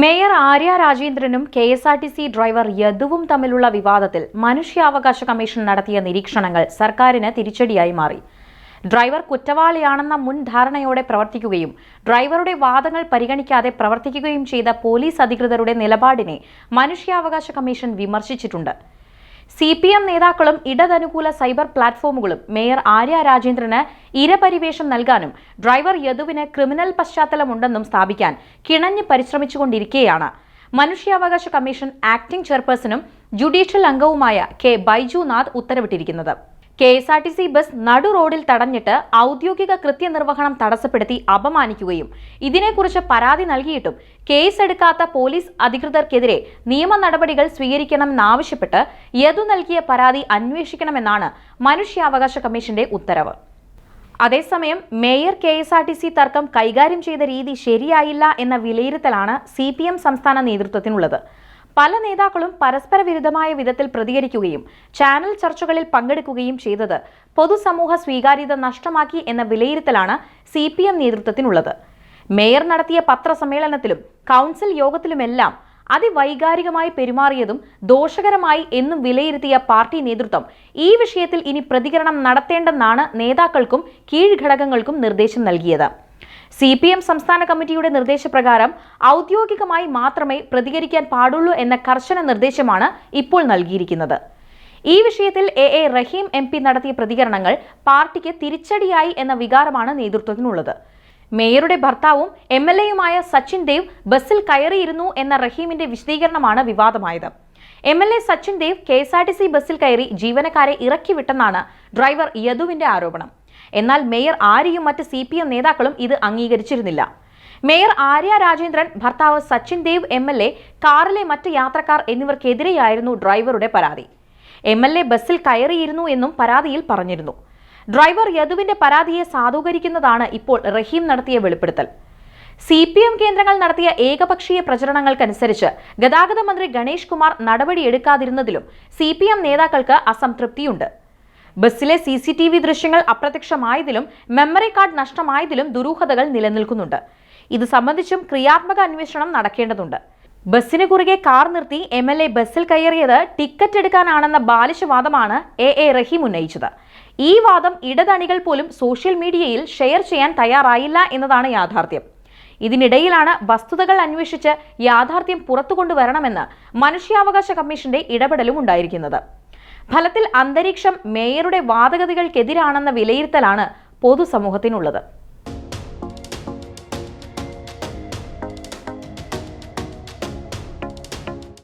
Mayor Arya രാജേന്ദ്രനും K S R T C driver യദുവും തമ്മിലുള്ള വിവാദത്തിൽ മനുഷ്യാവകാശ കമ്മീഷൻ നടത്തിയ നിരീക്ഷണങ്ങൾ സർക്കാരിന് തിരിച്ചടിയായി മാറി. ഡ്രൈവർ കുറ്റവാളിയാണെന്ന മുൻ ധാരണയോടെ പ്രവർത്തിക്കുകയും ഡ്രൈവറുടെ വാദങ്ങൾ പരിഗണിക്കാതെ പ്രവർത്തിക്കുകയും ചെയ്ത പോലീസ് അധികൃതരുടെ നിലപാടിനെ മനുഷ്യാവകാശ കമ്മീഷൻ വിമർശിച്ചിട്ടുണ്ട്. സി പി എം നേതാക്കളും ഇടതനുകൂല സൈബർ പ്ലാറ്റ്ഫോമുകളും മേയർ ആര്യ രാജേന്ദ്രന് ഇരപരിവേഷം നൽകാനും ഡ്രൈവർ യദുവിന് ക്രിമിനൽ പശ്ചാത്തലമുണ്ടെന്നും സ്ഥാപിക്കാൻ കിണഞ്ഞ് പരിശ്രമിച്ചുകൊണ്ടിരിക്കുകയാണ് മനുഷ്യാവകാശ കമ്മീഷൻ ആക്ടിംഗ് ചെയർപേഴ്സണും ജുഡീഷ്യൽ അംഗവുമായ K Baijunath ഉത്തരവിട്ടിരിക്കുന്നത്. K S R T C bus നടു റോഡിൽ തടഞ്ഞിട്ട് ഔദ്യോഗിക കൃത്യനിർവഹണം തടസ്സപ്പെടുത്തി അപമാനിക്കുകയും ഇതിനെക്കുറിച്ച് പരാതി നൽകിയിട്ടും കേസ് എടുക്കാത്ത പോലീസ് അധികൃതർക്കെതിരെ നിയമ നടപടികൾ സ്വീകരിക്കണമെന്നാവശ്യപ്പെട്ട് യദു നൽകിയ പരാതി അന്വേഷിക്കണമെന്നാണ് മനുഷ്യാവകാശ കമ്മീഷന്റെ ഉത്തരവ്. അതേസമയം mayor K S R T C തർക്കം കൈകാര്യം ചെയ്ത രീതി ശരിയായില്ല എന്ന വിലയിരുത്തലാണ് സി പി എം സംസ്ഥാന നേതൃത്വത്തിനുള്ളത്. പല നേതാക്കളും പരസ്പര വിരുദ്ധമായ വിധത്തിൽ പ്രതികരിക്കുകയും ചാനൽ ചർച്ചകളിൽ പങ്കെടുക്കുകയും ചെയ്തത് പൊതുസമൂഹ സ്വീകാര്യത നഷ്ടമാക്കി എന്ന വിലയിരുത്തലാണ് സി പി എം നേതൃത്വത്തിനുള്ളത്. മേയർ നടത്തിയ പത്രസമ്മേളനത്തിലും കൗൺസിൽ യോഗത്തിലുമെല്ലാം അതിവൈകാരികമായി പെരുമാറിയതും ദോഷകരമായി എന്നും വിലയിരുത്തിയ പാർട്ടി നേതൃത്വം ഈ വിഷയത്തിൽ ഇനി പ്രതികരണം നടത്തേണ്ടെന്നാണ് നേതാക്കൾക്കും കീഴ്ഘടകങ്ങൾക്കും നിർദ്ദേശം നൽകിയത്. സി പി എം സംസ്ഥാന കമ്മിറ്റിയുടെ നിർദ്ദേശപ്രകാരം ഔദ്യോഗികമായി മാത്രമേ പ്രതികരിക്കാൻ പാടുള്ളൂ എന്ന കർശന നിർദ്ദേശമാണ് ഇപ്പോൾ നൽകിയിരിക്കുന്നത്. ഈ വിഷയത്തിൽ A A Rahim M P നടത്തിയ പ്രതികരണങ്ങൾ പാർട്ടിക്ക് തിരിച്ചടിയായി എന്ന വികാരമാണ് നേതൃത്വത്തിനുള്ളത്. മേയറുടെ ഭർത്താവും എം എൽ എയുമായ സച്ചിൻ ദേവ് ബസ്സിൽ കയറിയിരുന്നു എന്ന റഹീമിന്റെ വിശദീകരണമാണ് വിവാദമായത്. M L A Sachin Dev K S R T C ബസ്സിൽ കയറി ജീവനക്കാരെ ഇറക്കിവിട്ടെന്നാണ് ഡ്രൈവർ യദുവിന്റെ ആരോപണം. എന്നാൽ മേയർ ആര്യയും മറ്റ് സി പി എം നേതാക്കളും ഇത് അംഗീകരിച്ചിരുന്നില്ല. മേയർ ആര്യ രാജേന്ദ്രൻ ഭർത്താവ് Sachin Dev M L A കാറിലെ മറ്റ് യാത്രക്കാർ എന്നിവർക്കെതിരെയായിരുന്നു ഡ്രൈവറുടെ പരാതി. എം എൽ എ ബസ്സിൽ കയറിയിരുന്നു എന്നും പരാതിയിൽ പറഞ്ഞിരുന്നു. ഡ്രൈവർ യദുവിന്റെ പരാതിയെ സാധൂകരിക്കുന്നതാണ് ഇപ്പോൾ റഹീം നടത്തിയ വെളിപ്പെടുത്തൽ. സി പി എം കേന്ദ്രങ്ങൾ നടത്തിയ ഏകപക്ഷീയ പ്രചരണങ്ങൾക്കനുസരിച്ച് ഗതാഗത മന്ത്രി ഗണേഷ് കുമാർ നടപടിയെടുക്കാതിരുന്നതിലും സി പി എം നേതാക്കൾക്ക് അസംതൃപ്തിയുണ്ട്. ബസ്സിലെ സി സി ടി വി ദൃശ്യങ്ങൾ അപ്രത്യക്ഷമായതിലും മെമ്മറി കാർഡ് നഷ്ടമായതിലും ദുരൂഹതകൾ നിലനിൽക്കുന്നുണ്ട്. ഇത് സംബന്ധിച്ചും ക്രിയാത്മക അന്വേഷണം നടക്കേണ്ടതുണ്ട്. ബസ്സിന് കുറുകെ കാർ നിർത്തി എം എൽ എ ബസ്സിൽ കയറിയത് ടിക്കറ്റ് എടുക്കാനാണെന്ന ബാലിശവാദമാണ് എ എ റഹീം ഉന്നയിച്ചത്. ഈ വാദം ഇടതണികൾ പോലും സോഷ്യൽ മീഡിയയിൽ ഷെയർ ചെയ്യാൻ തയ്യാറായില്ല എന്നതാണ് യാഥാർത്ഥ്യം. ഇതിനിടയിലാണ് വസ്തുതകൾ അന്വേഷിച്ച് യാഥാർത്ഥ്യം പുറത്തു കൊണ്ടുവരണമെന്ന് മനുഷ്യാവകാശ കമ്മീഷന്റെ ഇടപെടലും ഉണ്ടായിരിക്കുന്നത്. ഫലത്തിൽ അന്തരീക്ഷം മേയറുടെ വാദഗതികൾക്കെതിരാണെന്ന വിലയിരുത്തലാണ് പൊതുസമൂഹത്തിനുള്ളത്